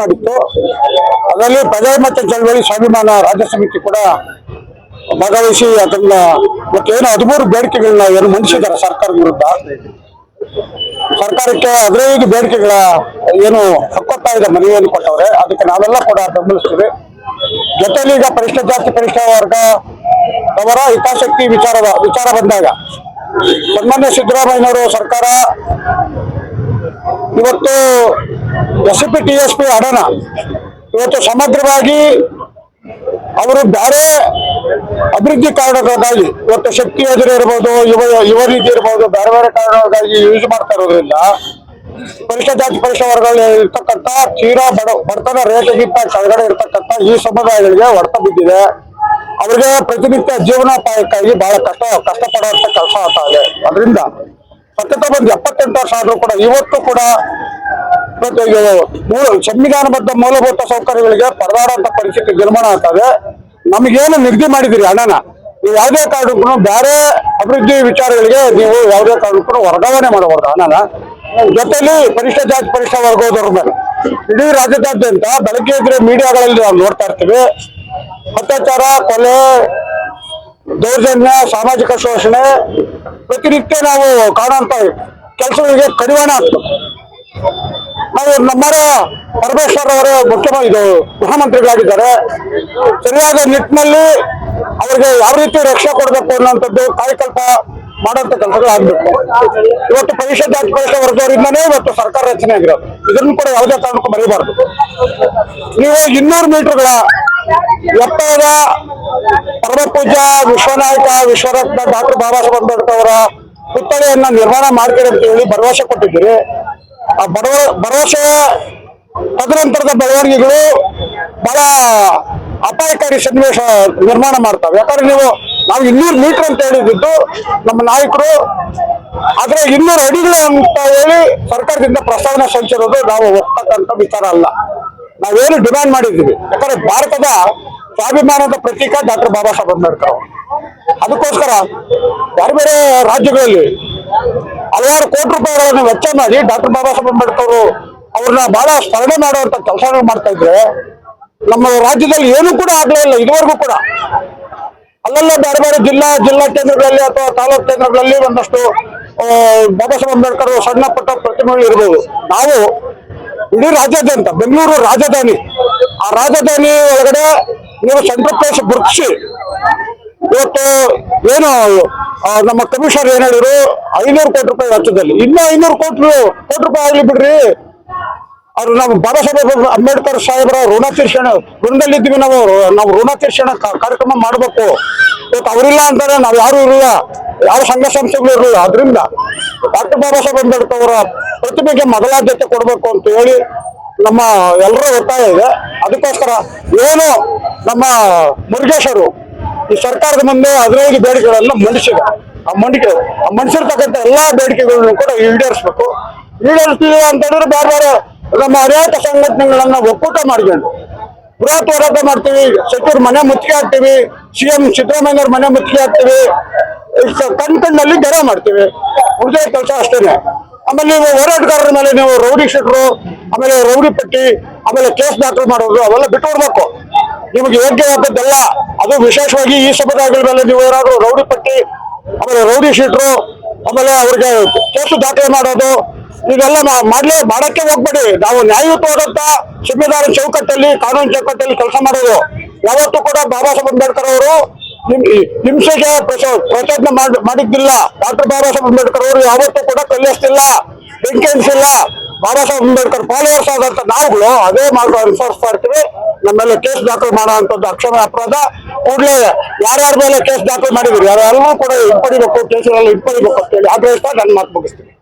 ಮಾಡಿತ್ತು. ಅದರಲ್ಲಿ ಪ್ರಜಾಮತ ಚಳವಳಿ ಸ್ವಾಭಿಮಾನ ರಾಜ್ಯ ಸಮಿತಿ ಕೂಡ ಭಾಗವಹಿಸಿ ಅದನ್ನ ಮತ್ತೇನು ಹದಿಮೂರು ಬೇಡಿಕೆಗಳನ್ನ ಏನು ಮಂಡಿಸಿದ್ದಾರೆ ಸರ್ಕಾರದ ವಿರುದ್ಧ. ಸರ್ಕಾರಕ್ಕೆ ಹದಿನೈದು ಬೇಡಿಕೆಗಳ ಏನು ಹಕ್ಕೊತ್ತಾಯದ ಮನವಿಯನ್ನು ಕೊಟ್ಟವ್ರೆ. ಅದಕ್ಕೆ ನಾವೆಲ್ಲ ಕೂಡ ಬೆಂಬಲಿಸ್ತೀವಿ. ಜೊತೆಯಲ್ಲಿ ಈಗ ಪರಿಷ್ಠ ಜಾತಿ, ಪರಿಷ್ಠ ವರ್ಗ ಅವರ ಹಿತಾಸಕ್ತಿ ವಿಚಾರ ವಿಚಾರ ಬಂದಾಗ ಸನ್ಮಾನ್ಯ ಸಿದ್ದರಾಮಯ್ಯನವರು ಸರ್ಕಾರ ಇವತ್ತು S P T S P ಹಣನ ಇವತ್ತು ಸಮಗ್ರವಾಗಿ ಅವರು ಬೇರೆ ಅಭಿವೃದ್ಧಿ ಕಾರಣಗಳಿಗಾಗಿ, ಇವತ್ತು ಶಕ್ತಿ ಯೋಜನೆ ಇರ್ಬೋದು, ಯುವ ಯುವ ನಿಧಿ ಇರ್ಬೋದು ಬೇರೆ ಬೇರೆ ಕಾರಣಗಳಿಗಾಗಿ ಯೂಸ್ ಮಾಡ್ತಾ ಇರೋದ್ರಿಂದ ಪರಿಷತ್ ಜಾತಿ ಪರಿಷತ್ ವರ್ಗಗಳಲ್ಲಿ ಇರ್ತಕ್ಕಂಥ ತೀರಾ ಬಡ, ಬಡತನ ರೇಖೆಗಿಂತ ಕೆಳಗಡೆ ಇರ್ತಕ್ಕಂಥ ಈ ಸಮುದಾಯಗಳಿಗೆ ಹೊಡೆತ ಬಿದ್ದಿದೆ. ಅವರಿಗೆ ಪ್ರತಿನಿತ್ಯ ಜೀವನೋಪಾಯಕ್ಕಾಗಿ ಬಹಳ ಕಷ್ಟ ಕಷ್ಟಪಡುವಂತ ಕೆಲಸ ಆಗ್ತಾ ಇದೆ. ಅದರಿಂದ ಸತತ ಬಂದು ಎಪ್ಪತ್ತೆಂಟು ವರ್ಷ ಆದರೂ ಕೂಡ, ಇವತ್ತು ಕೂಡ ಮೂಲ ಸಂವಿಧಾನಬದ್ಧ ಮೂಲಭೂತ ಸೌಕರ್ಯಗಳಿಗೆ ಪರದಾಡುವಂತ ಪರಿಸ್ಥಿತಿ ನಿರ್ಮಾಣ ಆಗ್ತದೆ. ನಮಗೇನು ನಿಗದಿ ಮಾಡಿದಿರಿ ಹಣನ? ನೀವು ಯಾವುದೇ ಕಾರಣಕ್ಕೂ ಬೇರೆ ಅಭಿವೃದ್ಧಿ ವಿಚಾರಗಳಿಗೆ ನೀವು ಯಾವುದೇ ಕಾರಣಕ್ಕೂ ವರ್ಗಾವಣೆ ಮಾಡಬಾರ್ದು ಹಣನ. ಜೊತೆಯಲ್ಲಿ ಪರಿಷ್ಠ ಜಾತಿ ಪರಿಷ್ಠ ವರ್ಗದವ್ರ ಮೇಲೆ. ಇಡೀ ರಾಜ್ಯದಾದ್ಯಂತ ಬೆಳಗ್ಗೆ ಇದ್ರೆ ಮೀಡಿಯಾಗಳಲ್ಲಿ ನಾವು ನೋಡ್ತಾ ಇರ್ತೀವಿ. ಅತ್ಯಾಚಾರ, ಕೊಲೆ, ದೌರ್ಜನ್ಯ, ಸಾಮಾಜಿಕ ಶೋಷಣೆ, ಪ್ರತಿನಿತ್ಯ ನಾವು ಕಾಣುವಂತ ಕೆಲಸಗಳಿಗೆ ಕಡಿವಾಣ ಆಗ್ತದೆ ನಾವು ನಮ್ಮರ ಪರಮೇಶ್ವರ್ ಅವರು ಮುಖ್ಯ ಇದು ಗೃಹಮಂತ್ರಿಗಳಾಗಿದ್ದಾರೆ ಸರಿಯಾದ ನಿಟ್ಟಿನಲ್ಲಿ ಅವರಿಗೆ ಯಾವ ರೀತಿ ರಕ್ಷೆ ಕೊಡಬೇಕು ಅನ್ನುವಂಥದ್ದು ಕಾರ್ಯಕಲ್ಪ ಕೆಲಸಗಳು ಆಗ್ಬೇಕು ಇವತ್ತು ಪರಿಷತ್ ಜಾತಿ ಪರಿಷತ್ ವರ್ಗದವರಿಂದನೇ ಇವತ್ತು ಸರ್ಕಾರ ರಚನೆ ಆಗಿರೋದು. ಇದನ್ನು ಕೂಡ ಯಾವುದೇ ಕಾರಣಕ್ಕೂ ಮರಿಬಾರ್ದು. ನೀವು ಇನ್ನೂರು ಮೀಟರ್ಗಳ ಎತ್ತರದ ಪೂಜಾ ವಿಶ್ವನಾಯಕ ವಿಶ್ವರತ್ನ ಡಾಕ್ಟರ್ ಬಾಬಾ ಸಾಹೇಬ್ ಅಂಬೇಡ್ಕರ್ ಅವರ ಪುತ್ಥಳಿಯನ್ನ ನಿರ್ಮಾಣ ಮಾಡ್ತೀರಿ ಅಂತ ಹೇಳಿ ಭರವಸೆ ಕೊಟ್ಟಿದ್ದೀರಿ. ಆ ಬಡವ ಭರವಸೆ ತದನಂತರದ ಬೆಳವಣಿಗೆಗಳು ಬಹಳ ಅಪಾಯಕಾರಿ ಸನ್ನಿವೇಶ ನಿರ್ಮಾಣ ಮಾಡ್ತವೆ. ಯಾಕಂದ್ರೆ ನೀವು, ನಾವು ಇನ್ನೂರು ಮೀಟರ್ ಅಂತ ಹೇಳಿದ್ದು ನಮ್ಮ ನಾಯಕರು, ಆದ್ರೆ ಇನ್ನೂರು ಅಡಿಗಳು ಅಂತ ಹೇಳಿ ಸರ್ಕಾರದಿಂದ ಪ್ರಸ್ತಾವನೆ ಸಲ್ಲಿಸಿರೋದು ನಾವು ಒಪ್ಪತಕ್ಕಂಥ ವಿಚಾರ ಅಲ್ಲ. ನಾವೇನು ಡಿಮ್ಯಾಂಡ್ ಮಾಡಿದ್ದೀವಿ. ಯಾಕಂದ್ರೆ ಭಾರತದ ಸ್ವಾಭಿಮಾನದ ಪ್ರತೀಕ ಡಾಕ್ಟರ್ ಬಾಬಾ ಸಾಹೇಬ್ ಅಂಬೇಡ್ಕರ್ ಅದಕ್ಕೋಸ್ಕರ ಬೇರೆ ಬೇರೆ ರಾಜ್ಯಗಳಲ್ಲಿ ಹಲವಾರು ಕೋಟಿ ರೂಪಾಯಿಗಳನ್ನು ವೆಚ್ಚ ಮಾಡಿ ಡಾಕ್ಟರ್ ಬಾಬಾ ಸಾಹೇಬ್ ಅಂಬೇಡ್ಕರ್ ಅವರು ಅವ್ರನ್ನ ಬಹಳ ಸ್ಮರಣೆ ಮಾಡುವಂತ ಕೆಲಸಗಳು ಮಾಡ್ತಾ ಇದ್ರೆ ನಮ್ಮ ರಾಜ್ಯದಲ್ಲಿ ಏನು ಕೂಡ ಆಗ್ಲೇ ಇಲ್ಲ, ಇದುವರೆಗೂ ಕೂಡ. ಅಲ್ಲೆಲ್ಲ ಬೇರೆ ಬೇರೆ ಜಿಲ್ಲಾ ಜಿಲ್ಲಾ ಕೇಂದ್ರಗಳಲ್ಲಿ ಅಥವಾ ತಾಲೂಕು ಕೇಂದ್ರಗಳಲ್ಲಿ ಒಂದಷ್ಟು ಬಾಬಾ ಸಾಹೇಬ್ ಅಂಬೇಡ್ಕರ್ ಸಣ್ಣ ಪುಟ್ಟ ಪ್ರತಿಮೆಗಳು ಇರಬಹುದು ನಾವು ಇಡೀ ರಾಜ್ಯಾದ್ಯಂತ, ಬೆಂಗಳೂರು ರಾಜಧಾನಿ, ಆ ರಾಜಧಾನಿ ಒಳಗಡೆ ನೀವು ಸೆಂಟ್ರಲ್ ಪ್ಲೇಸ್ ಗುರುತಿಸಿ ಇವತ್ತು ಏನು ನಮ್ಮ ಕಮಿಷನರ್ ಏನ್ ಹೇಳಿದ್ರು? ಐನೂರು ಕೋಟಿ ರೂಪಾಯಿ ವೆಚ್ಚದಲ್ಲಿ. ಇನ್ನು ಐನೂರು ಕೋಟಿ ಕೋಟಿ ರೂಪಾಯಿ ಆಗ್ಲಿ ಬಿಡ್ರಿ. ಅವ್ರು ನಾವು ಬಾಬಾ ಅಂಬೇಡ್ಕರ್ ಸಾಹೇಬರ ಋಣ ತೀರ್ಷಣೆ ಇದ್ವಿ ನಾವು. ನಾವು ಋಣ ತೀರ್ಷಣೆ ಕಾರ್ಯಕ್ರಮ ಮಾಡಬೇಕು. ಇವತ್ತು ಅವರಿಲ್ಲ ಅಂತಾರೆ, ನಾವು ಯಾರು ಇರಲಿಲ್ಲ ಯಾವ ಸಂಘ ಸಂಸ್ಥೆಗಳು ಇರಲಿಲ್ಲ ಅದರಿಂದ ಡಾಕ್ಟರ್ ಬಾಬಾ ಸಾಹೇಬ್ ಅಂಬೇಡ್ಕರ್ ಅವರ ಪ್ರತಿಭೆಗೆ ಮೊದಲಾದ್ಯತೆ ಕೊಡಬೇಕು ಅಂತ ಹೇಳಿ ನಮ್ಮ ಎಲ್ಲರೂ ಒತ್ತಾಯ ಇದೆ. ಅದಕ್ಕೋಸ್ಕರ ಏನು ನಮ್ಮ ಮುರುಗೇಶರು ಈ ಸರ್ಕಾರದ ಮುಂದೆ ಹದಿನೈದು ಬೇಡಿಕೆಗಳನ್ನ ಮಂಡಿಸಿದೆ. ಆ ಮಂಡಿಕೆ, ಆ ಮಂಡಿಸಿರ್ತಕ್ಕಂಥ ಎಲ್ಲಾ ಬೇಡಿಕೆಗಳನ್ನು ಕೂಡ ಈಡೇರಿಸ್ಬೇಕು. ಈಡೇರಿಸ್ತೀವಿ ಅಂತ ಹೇಳಿದ್ರೆ ಬೇರೆ ಬೇರೆ ನಮ್ಮ ಅನೇಕ ಸಂಘಟನೆಗಳನ್ನ ಒಕ್ಕೂಟ ಮಾಡ್ಕೊಂಡು ಬೃಹತ್ ಹೋರಾಟ ಮಾಡ್ತೀವಿ ಸಚಿವರು ಮನೆ ಮುತ್ತಿಗೆ ಹಾಕ್ತೀವಿ ಸಿಎಂ ಸಿದ್ದರಾಮಯ್ಯವ್ರ ಮನೆ ಮುತ್ತಿಗೆ ಹಾಕ್ತೀವಿ. ಕಣ್ ಕಣ್ಣಲ್ಲಿ ಗೆರೆ ಮಾಡ್ತೀವಿ. ಉಳಿದ ಕೆಲಸ ಅಷ್ಟೇನೆ. ಆಮೇಲೆ ನೀವು ಹೋರಾಟಗಾರರ ಮೇಲೆ ನೀವು ರೌಡಿ ಶೆಟ್ರು, ಆಮೇಲೆ ರೌಡಿ ಪಟ್ಟಿ, ಆಮೇಲೆ ಕೇಸ್ ದಾಖಲು ಮಾಡೋದು ಅವೆಲ್ಲ ಬಿಟ್ಟು ಕೊಡ್ಬೇಕು ನಿಮಗೆ ಯೋಗ್ಯವಾದದ್ದೆಲ್ಲ ಅದು ವಿಶೇಷವಾಗಿ ಈ ಮೇಲೆ ನೀವು ಏನಾದರೂ ರೌಡಿ ಪಟ್ಟಿ, ಆಮೇಲೆ ರೌಡಿ ಶೀಟ್ರು, ಆಮೇಲೆ ಅವ್ರಿಗೆ ಕೇಸು ದಾಖಲೆ ಮಾಡೋದು ಇದೆಲ್ಲ ಮಾಡಲೇ, ಮಾಡಕ್ಕೆ ಹೋಗ್ಬೇಡಿ. ನಾವು ನ್ಯಾಯಯುತವಾದಂತ ಸಂವಿಧಾನ ಚೌಕಟ್ಟಲ್ಲಿ, ಕಾನೂನು ಚೌಕಟ್ಟಲ್ಲಿ ಕೆಲಸ ಮಾಡೋದು. ಯಾವತ್ತೂ ಕೂಡ ಬಾಬಾ ಸಾಹೇಬ್ ಅಂಬೇಡ್ಕರ್ ಅವರು ಹಿಂಸೆಗೆ ಪ್ರಚ- ಪ್ರಚೋದನೆ ಮಾಡ್- ಮಾಡಿದ್ದಿಲ್ಲ. ಡಾಕ್ಟರ್ ಬಾಬಾ ಸಾಹೇಬ್ ಅಂಬೇಡ್ಕರ್ ಅವರು ಯಾವತ್ತೂ ಕೂಡ ಕಲ್ಲಿಸ್ತಿಲ್ಲ ಬೆಂಕಿ ಹಂಚಿಲ್ಲ ಬಾಬಾ ಸಾಹೇಬ್ ಅಂಬೇಡ್ಕರ್ ಫಾಲೋವರ್ಸ್ ಆದಂತ ನಾವುಗಳು ಅದೇ ಮಾರ್ಗ ಅನುಸರಿಸ್ತಾ ಇರ್ತೀವಿ. ನಮ್ಮ ಮೇಲೆ ಕೇಸ್ ದಾಖಲು ಮಾಡುವಂತದ್ದು ಅಕ್ಷಮ ಅಪರಾಧ. ಕೂಡಲೇ ಯಾರ್ಯಾರ ಮೇಲೆ ಕೇಸ್ ದಾಖಲು ಮಾಡಿದ್ರು ಯಾರೆಲ್ಲರೂ ಕೂಡ ಹಿಂಪಡಿಬೇಕು, ಕೇಸುಗಳಲ್ಲಿ ಹಿಂಪಡಿಬೇಕು ಅಂತ ಹೇಳಿ ಆಗ್ರಹಿಸ್ತಾ ನನ್ನ ಮಾತು ಮುಗಿಸ್ತೀನಿ.